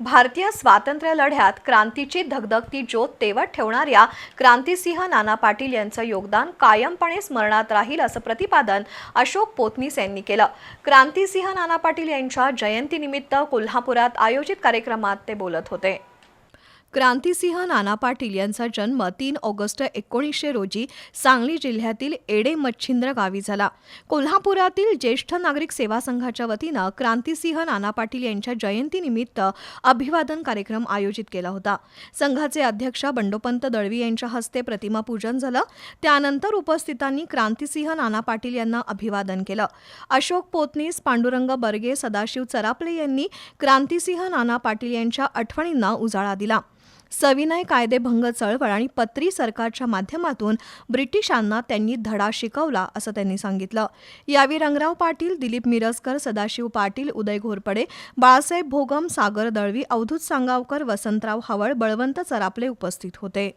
भारतीय स्वातंत्र्य लढ्यात क्रांतीची धगधगती ज्योत तेवत ठेवणाऱ्या क्रांतिसिंह नाना पाटील यांचं योगदान कायमपणे स्मरणात राहील असं प्रतिपादन अशोक पोतनीस यांनी केलं. क्रांतिसिंह नाना पाटील यांच्या जयंतीनिमित्त कोल्हापुरात आयोजित कार्यक्रमात ते बोलत होते. क्रांतिसिंह नाना पाटील यांचा जन्म तीन ऑगस्ट एकोणीसशे रोजी सांगली जिल्ह्यातील एडे मच्छिंद्र गावी झाला. कोल्हापुरातील ज्येष्ठ नागरिक सेवा संघाच्या वतीनं क्रांतिसिंह नाना पाटील यांच्या जयंतीनिमित्त अभिवादन कार्यक्रम आयोजित केला होता. संघाचे अध्यक्ष बंडोपंत दळवी यांच्या हस्ते प्रतिमा पूजन झालं. त्यानंतर उपस्थितांनी क्रांतिसिंह नाना पाटील यांना अभिवादन केलं. अशोक पोतनीस पांडुरंग बर्गे सदाशिव चरापले यांनी क्रांतिसिंह नाना पाटील यांच्या आठवणींना उजाळा दिला. सविनय कायदेभंग चळवळ आणि पत्री सरकारच्या माध्यमातून ब्रिटिशांना त्यांनी धडा शिकवला असं त्यांनी सांगितलं. यावेळी रंगराव पाटील दिलीप मिरजकर सदाशिव पाटील उदय घोरपडे बाळासाहेब भोगम सागर दळवी अवधूत सांगावकर वसंतराव हवळ बळवंत चरापले उपस्थित होते.